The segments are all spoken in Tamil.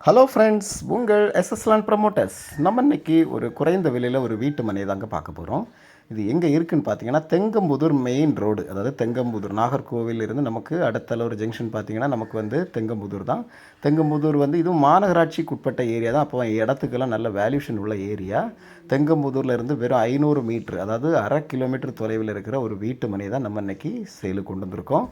ஹலோ ஃப்ரெண்ட்ஸ் உங்கள் எஸ்எஸ்லான் ப்ரமோட்டர்ஸ் நம்ம இன்றைக்கி ஒரு குறைந்த விலையில் ஒரு வீட்டு மனையை தாங்க பார்க்க போகிறோம் இது எங்கே இருக்குன்னு பார்த்தீங்கன்னா தெங்கம்புதூர் மெயின் ரோடு அதாவது தெங்கம்புதூர் நாகர்கோவில் இருந்து நமக்கு அடுத்த ஒரு ஜங்ஷன் பார்த்தீங்கன்னா நமக்கு வந்து தெங்கம்புதூர் தான். தெங்கம்புதூர் வந்து இதுவும் மாநகராட்சிக்கு உட்பட்ட ஏரியா தான். அப்போ இடத்துக்கெல்லாம் நல்ல வேல்யூஷன் உள்ள ஏரியா தெங்கம்புதூரில் இருந்து வெறும் ஐநூறு மீட்ரு அதாவது அரை கிலோமீட்டர் தொலைவில் இருக்கிற ஒரு வீட்டு மனை தான் நம்ம இன்றைக்கி செயலு கொண்டு வந்திருக்கோம்.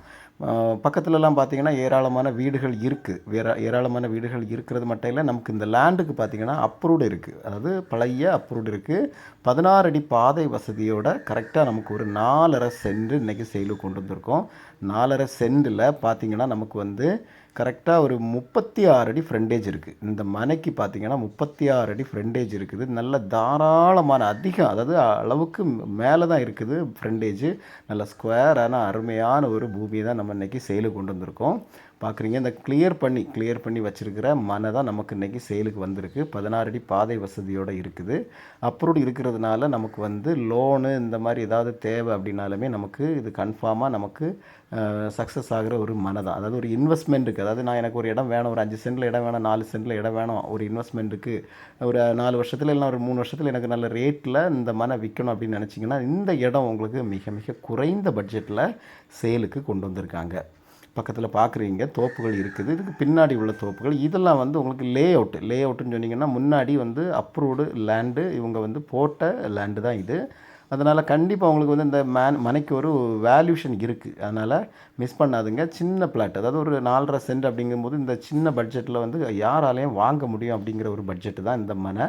பக்கத்துலலாம் பார்த்தீங்கன்னா ஏராளமான வீடுகள் இருக்குது வேற ஏராளமான வீடுகள் இருக்கிறது மட்டும் இல்லை நமக்கு இந்த லேண்டுக்கு பார்த்திங்கன்னா அப்ரூவ்டு இருக்குது அதாவது பழைய அப்ரூவ்டு இருக்குது பதினாறு அடி பாதை வசதி தேதியோட கரெக்டாக நமக்கு ஒரு நாலரை சென்ட் இன்றைக்கி சேலுக்கு கொண்டு வந்திருக்கோம். நாலரை சென்டில் பார்த்தீங்கன்னா நமக்கு வந்து கரெக்டாக ஒரு முப்பத்தி ஆறு அடி ஃப்ரண்டேஜ் இருக்குது இந்த மனைக்கு பார்த்தீங்கன்னா முப்பத்தி ஆறு அடி ஃப்ரண்டேஜ் இருக்குது. நல்ல தாராளமான அதிகம் அதாவது அளவுக்கு மேலே தான் இருக்குது ஃப்ரண்டேஜ் நல்ல ஸ்கொயரான அருமையான ஒரு பூமியை தான் நம்ம இன்றைக்கி சேலுக்கு கொண்டு வந்திருக்கோம். பார்க்குறீங்க இந்த கிளியர் பண்ணி கிளியர் பண்ணி வச்சுருக்கிற மனை தான் நமக்கு இன்றைக்கி சேலுக்கு வந்திருக்கு. பதினாறு அடி பாதை வசதியோடு இருக்குது. அப்ரூவ்டு இருக்கிறதுனால நமக்கு வந்து லோன் இந்த மாதிரி ஏதாவது தேவை அப்படின்னாலுமே நமக்கு இது கன்ஃபார்மாக நமக்கு சக்ஸஸ் ஆகிற ஒரு மனை தான் அதாவது ஒரு இன்வெஸ்ட்மெண்ட்டுக்கு அதாவது நான் எனக்கு ஒரு இடம் வேணும் ஒரு அஞ்சு சென்டில் இடம் வேணும் நாலு சென்டில் இடம் வேணும் ஒரு இன்வெஸ்ட்மெண்ட்டுக்கு ஒரு நாலு வருஷத்தில் இல்லை ஒரு மூணு வருஷத்தில் எனக்கு நல்ல ரேட்டில் இந்த மனை விற்கணும் அப்படின்னு நினச்சிங்கன்னா இந்த இடம் உங்களுக்கு மிக மிக குறைந்த பட்ஜெட்டில் சேலுக்கு கொண்டு வந்திருக்காங்க. பக்கத்தில் பார்க்குறீங்க தோப்புகள் இருக்குது இதுக்கு பின்னாடி உள்ள தோப்புகள் இதெல்லாம் வந்து உங்களுக்கு லே அவுட்டு லே அவுட்டுன்னு சொன்னீங்கன்னா முன்னாடி வந்து அப்ரூவ்டு லேண்டு இவங்க வந்து போட்ட லேண்டு தான் இது. அதனால் கண்டிப்பாக உங்களுக்கு வந்து இந்த மேன் மனைக்கு ஒரு வேல்யூஷன் இருக்குது அதனால் மிஸ் பண்ணாதுங்க. சின்ன பிளாட் அதாவது ஒரு நாலரை சென்ட் அப்படிங்கும்போது இந்த சின்ன பட்ஜெட்டில் வந்து யாராலையும் வாங்க முடியும் அப்படிங்கிற ஒரு பட்ஜெட்டு தான் இந்த மனை.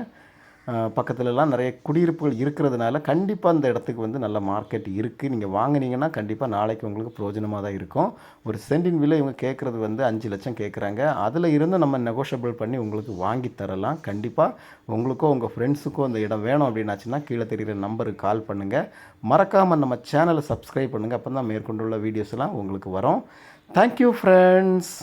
பக்கத்துலலாம் நிறைய குடியிருப்புகள் இருக்கிறதுனால கண்டிப்பாக அந்த இடத்துக்கு வந்து நல்ல மார்க்கெட் இருக்குது நீங்கள் வாங்குனீங்கன்னா கண்டிப்பாக நாளைக்கு உங்களுக்கு பிரயோஜனமாக தான் இருக்கும். ஒரு சென்டின் விலை இவங்க கேட்குறது வந்து அஞ்சு லட்சம் கேட்குறாங்க அதில் இருந்து நம்ம நெகோஷியபிள் பண்ணி உங்களுக்கு வாங்கி தரலாம். கண்டிப்பாக உங்களுக்கோ உங்கள் ஃப்ரெண்ட்ஸுக்கோ அந்த இடம் வேணும் அப்படின்னாச்சுன்னா கீழே தெரிகிற நம்பருக்கு கால் பண்ணுங்கள் மறக்காமல் நம்ம சேனலை சப்ஸ்கிரைப் பண்ணுங்கள் அப்போ தான் மேற்கொண்டுள்ள வீடியோஸ்லாம் உங்களுக்கு வரும். Thank you friends